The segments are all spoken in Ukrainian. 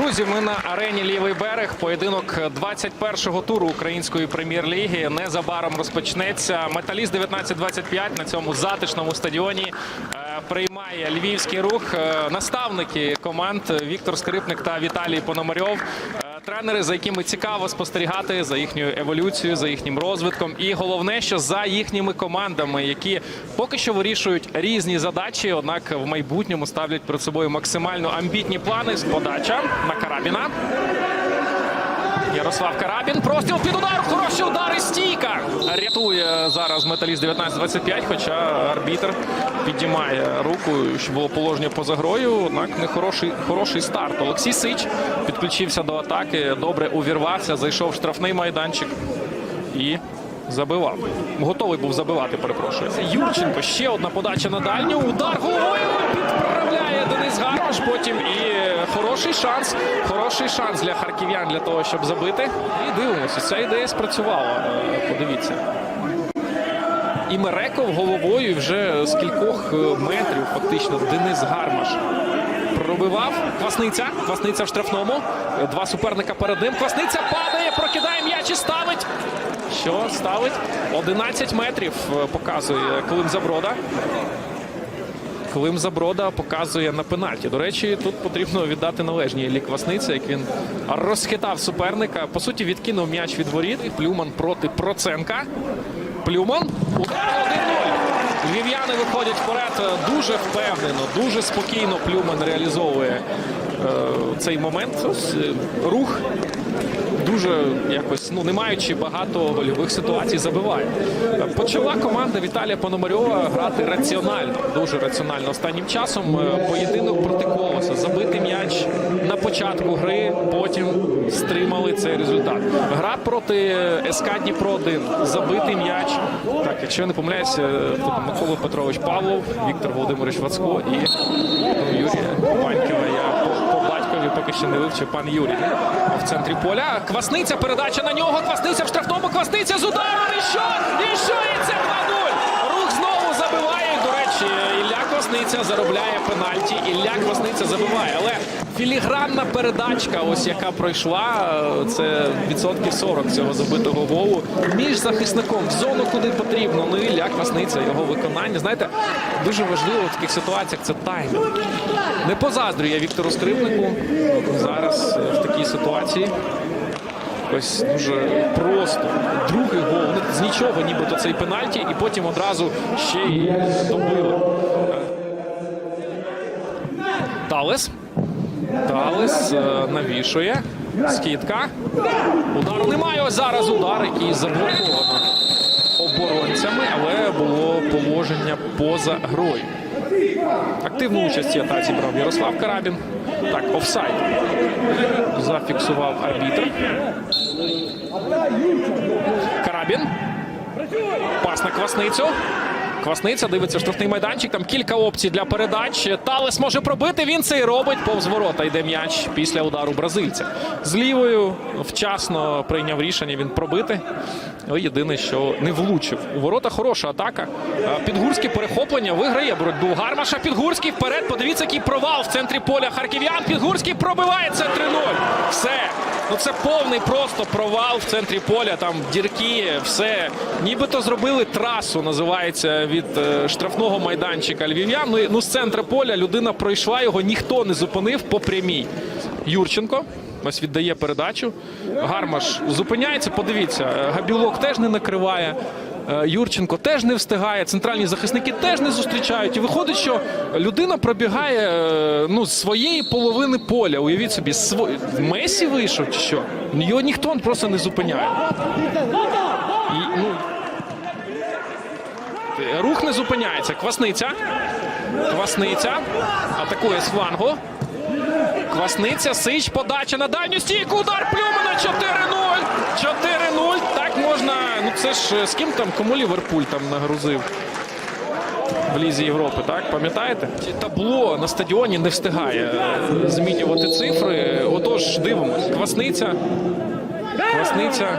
Друзі, ми на арені Лівий берег. Поєдинок 21-го туру української прем'єр-ліги незабаром розпочнеться. Металіст 19-25 на цьому затишному стадіоні е, приймає львівський рух. Е, Наставники команд Віктор Скрипник та Віталій Пономарьов. Тренери, за якими цікаво спостерігати за їхньою еволюцією, за їхнім розвитком, і головне, що за їхніми командами, які поки що вирішують різні задачі, однак в майбутньому ставлять перед собою максимально амбітні плани. Подача на Карабіна. Ярослав Карабін. Простіл під удар. Хороший. Рятує зараз металіст 19-25, хоча арбітр піднімає руку, щоб було положення поза грою. Однак не хороший, старт. Олексій Сич підключився до атаки. Добре увірвався, зайшов в штрафний майданчик і забивав. Готовий був забивати, перепрошую. Юрченко. Ще одна подача на дальню. Удар головою підправляє Денис Гармаш. Потім і хороший шанс. Хороший шанс для харків'ян для того, щоб забити. І дивимося, ця ідея спрацювала. Е, Подивіться. І Мереков головою вже з кількох е, метрів фактично Денис Гармаш пробивав. Квасниця. Квасниця в штрафному. Е, Два суперника перед ним. Квасниця падає, прокидає м'яч і ставить. Що ставить? 11 метрів показує Клим Заброда. Клим Заброда показує на пенальті. До речі, тут потрібно віддати належні Іллі Квасниці, як він розхитав суперника. По суті, відкинув м'яч від воріт. Плюман проти Проценка. Плюман. Удар 1-0. Львів'яни виходять вперед дуже впевнено, дуже спокійно Плюман реалізовує е, цей момент. Е, рух дуже якось, ну не маючи багато гольових ситуацій, забиває. Почала команда Віталія Пономарьова грати раціонально, дуже раціонально. Останнім часом е, поєдинок проти колоса. Забити м'яч на початку гри, потім стримали цей результат. Гра проти СК Дніпро 1 забитий м'яч. Так, якщо я не помиляюся, тут Микола Петрович Павлов, Віктор Володимирович Вацко і ну, Юрія Панькова. Я по, батькові поки ще не вивчив пан Юрій. В центрі поля Квасниця, передача на нього. Квасниця в штрафному. Квасниця з ударом. І що? І що? І це 2-0. Рух знову забиває. До речі, Ілля Квасниця заробляє пенальті. Ілля Квасниця забиває. Але філігранна передачка, ось яка пройшла, е, це відсотків 40 цього забитого голу. Між захисником в зону, куди потрібно. Ну Ілля Квасниця, його виконання. Знаєте, дуже важливо в таких ситуаціях це таймінг. Не позаздрюю я Віктору Скрипнику зараз е, в такій ситуації. Ось дуже просто. Другий гол. Ну, З нічого, нібито цей пенальті, і потім одразу ще й добили. Талес. Талес е, навішує. Скидка. Удару немає. Ось зараз удар, який заблоковано оборонцями, але було положення поза грою. Активну участь в атаці брав Ярослав Карабін. Так, офсайд. Зафіксував арбітр. Карабін. Пас на Квасницю. Квасниця дивиться штрафний майданчик. Там кілька опцій для передач. Талес може пробити. Він це і робить. Повз ворота йде м'яч після удару бразильця. З лівою вчасно прийняв рішення він пробити. Єдине, що не влучив. У ворота хороша атака. Підгурське перехоплення виграє боротьбу Гармаша. Підгурський вперед. Подивіться, який провал в центрі поля харків'ян. Підгурський пробиває це 3-0. Все. Ну це повний просто провал в центрі поля. Там дірки, все. Нібито зробили трасу, називається від е, штрафного майданчика львів'ян. Ну, ну з центру поля людина пройшла його, ніхто не зупинив по прямій. Юрченко. Ось віддає передачу. Гармаш зупиняється. Подивіться, е, Габілок теж не накриває. Е, Юрченко теж не встигає. Центральні захисники теж не зустрічають. І виходить, що людина пробігає е, ну, з своєї половини поля. Уявіть собі, сво... Месі вийшов чи що? Його ніхто просто не зупиняє. І, ну, рух не зупиняється. Квасниця. Квасниця. Атакує з флангу. Квасниця, Сич, подача на дальню стійку, удар Плюмана 4-0. 4-0. Так можна. Ну це ж е, з ким там, кому Ліверпуль там нагрузив в Лізі Європи, так? Пам'ятаєте? Табло на стадіоні не встигає е, змінювати цифри. Отож, дивимось. Квасниця. Квасниця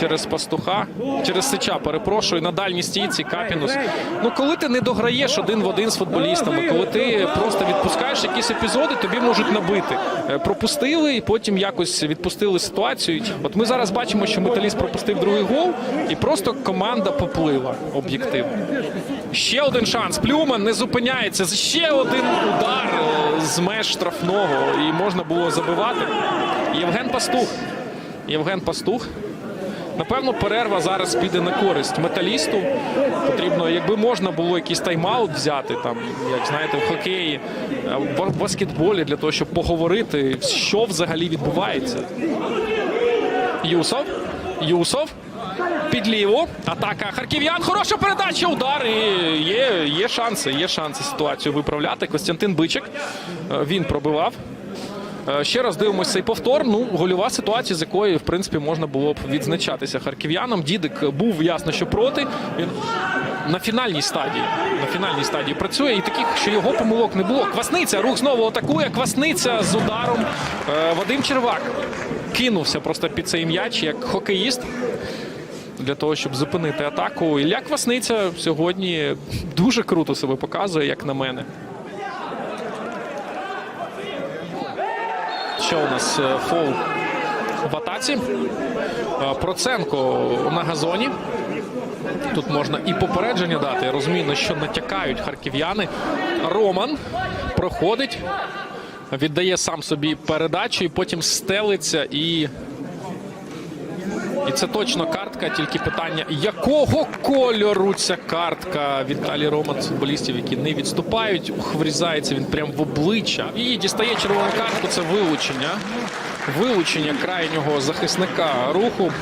через пастуха, через сича, перепрошую, на дальній стійці Капінус. Ну, коли ти не дограєш один в один з футболістами, коли ти просто відпускаєш якісь епізоди, тобі можуть набити. Е, Пропустили і потім якось відпустили ситуацію. От ми зараз бачимо, що металіст пропустив другий гол, і просто команда поплила об'єктивно. Ще один шанс. Плюман не зупиняється. Ще один удар е, з меж штрафного. І можна було забивати. Євген Пастух. Євген Пастух. Напевно, перерва зараз піде на користь металісту. Потрібно, якби можна було якийсь тайм-аут взяти, там, як знаєте, в хокеї, е, в баскетболі для того, щоб поговорити, що взагалі відбувається. Юсов. Юсов. Під ліву. Атака харків'ян. Хороша передача. Удар. І є, є шанси. Є шанси ситуацію виправляти. Костянтин Бичик. е, Він пробивав. Е, Ще раз дивимося цей повтор. Ну, гольова ситуація, з якої, в принципі, можна було б відзначатися харків'янам. Дідик був ясно, що проти. Він на фінальній стадії. На фінальній стадії працює. І таких, що його помилок не було. Квасниця. Рух знову атакує. Квасниця з ударом. Е, Вадим Червак кинувся просто під цей м'яч як хокеїст. Для того, щоб зупинити атаку. Ілля Квасниця сьогодні дуже круто себе показує, як на мене. Що у нас е, фол в атаці? Е, Проценко на газоні. Тут можна і попередження дати. Розумію, на що натякають харків'яни. Роман проходить, віддає сам собі передачу і потім стелиться і. І це точно картка, тільки питання, якого кольору ця картка Віталій Роман футболістів, які не відступають, ух, врізається він прямо в обличчя. І дістає червону картку. Це вилучення. Вилучення крайнього захисника руху.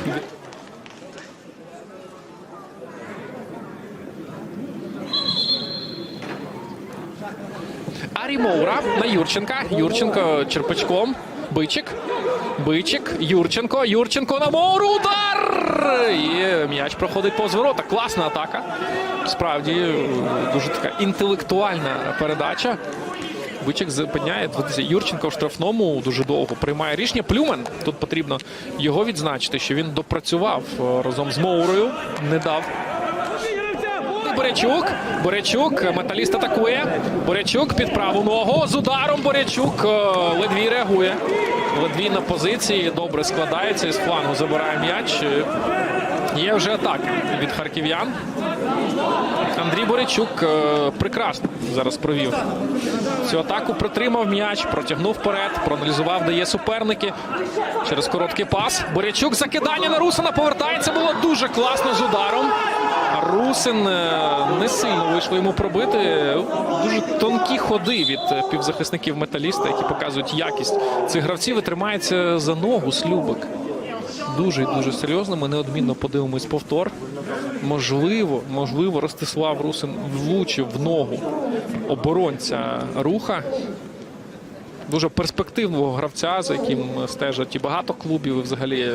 Арі Моура на Юрченка. Юрченко черпачком. Бичик. Бичик. Юрченко. Юрченко на Моуру. Удар! І м'яч проходить повз ворота. Класна атака. Справді дуже така інтелектуальна передача. Бичик зупиняє. Юрченко в штрафному дуже довго приймає рішення. Плюмен. Тут потрібно його відзначити, що він допрацював е, разом з Моурою. Не дав Борячук. Борячук. Металіст атакує. Борячук під праву ногу. З ударом Борячук е, ледвій реагує. Ледвій на позиції. Добре складається. Із флангу забирає м'яч. Е, Є вже атака від харків'ян. Андрій Борячук е, прекрасно зараз провів цю атаку. Притримав м'яч, протягнув вперед, проаналізував, де є суперники. Через короткий пас. Борячук закидання на Русина повертається. Було дуже класно з ударом. Русин е, не сильно вийшло йому пробити. Дуже тонкі ходи від півзахисників металіста, які показують якість цих гравців. І тримається за ногу Слюбик. Дуже і дуже серйозно. Ми неодмінно подивимось повтор. Можливо, можливо, Ростислав Русин влучив в ногу оборонця руха. Дуже перспективного гравця, за яким стежать і багато клубів, і взагалі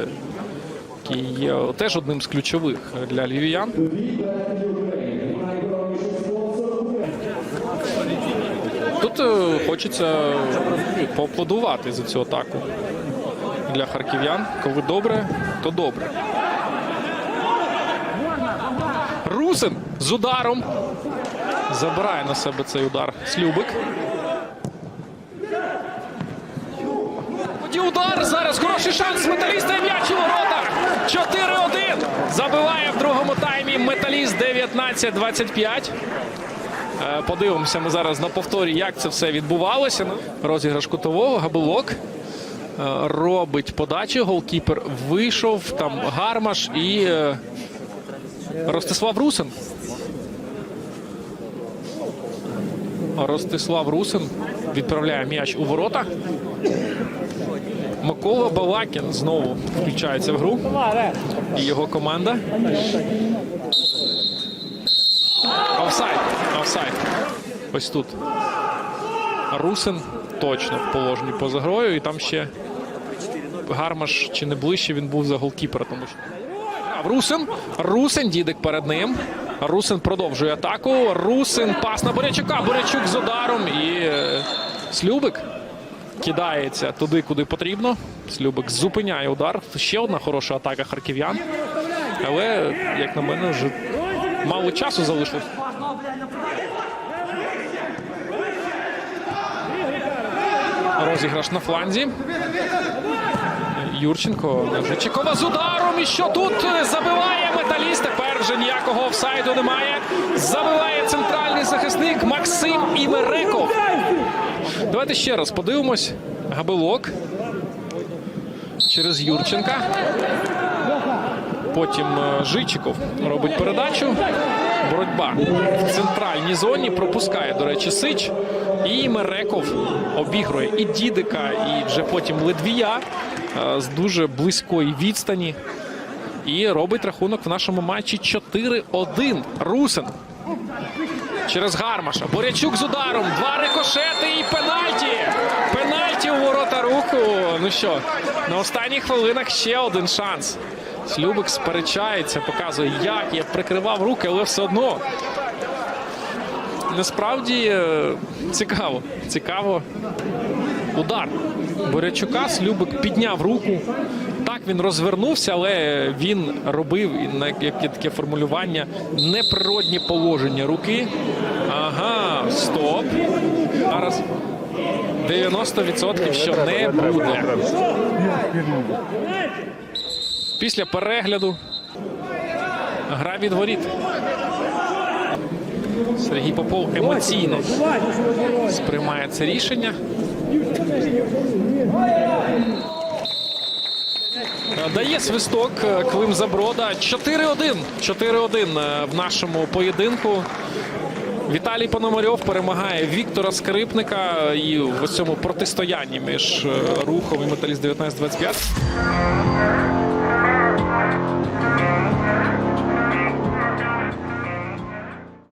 який є теж одним з ключових для львів'ян. Тут е, хочеться поаплодувати за цю атаку для харків'ян. Коли добре, то добре. Русин з ударом. Забирає на себе цей удар Слюбик. Тоді удар зараз. Хороший шанс металіста і м'яч у воротах. 4-1. Забиває в другому таймі металіст 19-25. Е, Подивимося ми зараз на повторі, як це все відбувалося. Розіграш кутового, габелок. Е, Робить подачу. Голкіпер вийшов. Там гармаш і е, Ростислав Русин. Ростислав Русин відправляє м'яч у ворота. Микола Балакін знову включається в гру. І його команда. Офсайд. Офсайд. Ось тут. Русин точно в положенні поза грою. І там ще Гармаш чи не ближче він був за голкіпера. Тому що Русин. Русин, дідик перед ним. Русин продовжує атаку. Русин пас на Борячука. Борячук з ударом і е, Слюбик. Кидається туди, куди потрібно. Слюбик зупиняє удар. Ще одна хороша атака харків'ян. Але, як на мене, вже мало часу залишилось. Розіграш на фланзі. Юрченко Жичикова з ударом. І що тут забиває металіст. Тепер вже ніякого офсайду немає. Забиває центральний захисник Максим Імереков. Давайте ще раз подивимось. Габилок через Юрченка. Потім е, Жичиков робить передачу. Боротьба в центральній зоні пропускає, до речі, Сич. І Мереков обігрує і Дідика, і вже потім Ледвія е, з дуже близької відстані. І робить рахунок в нашому матчі 4-1. Русин. Через Гармаша. Борячук з ударом. Два рикошети і пенальті. Пенальті у ворота руху. Ну що, на останніх хвилинах ще один шанс. Слюбик сперечається, показує, як я прикривав руки, але все одно. Насправді е, цікаво. Цікаво. Удар Борячука. Слюбик підняв руку. Так він розвернувся, але він робив як є таке формулювання неприродні положення руки. Ага, стоп. Зараз 90% що не буде. Після перегляду гра від воріт. Сергій Попов емоційно сприймає це рішення. Дає свисток е, Клим Заброда. 4-1. 4-1 е, в нашому поєдинку. Віталій Пономарьов перемагає Віктора Скрипника і в цьому протистоянні між е, рухом і металіст 19-25.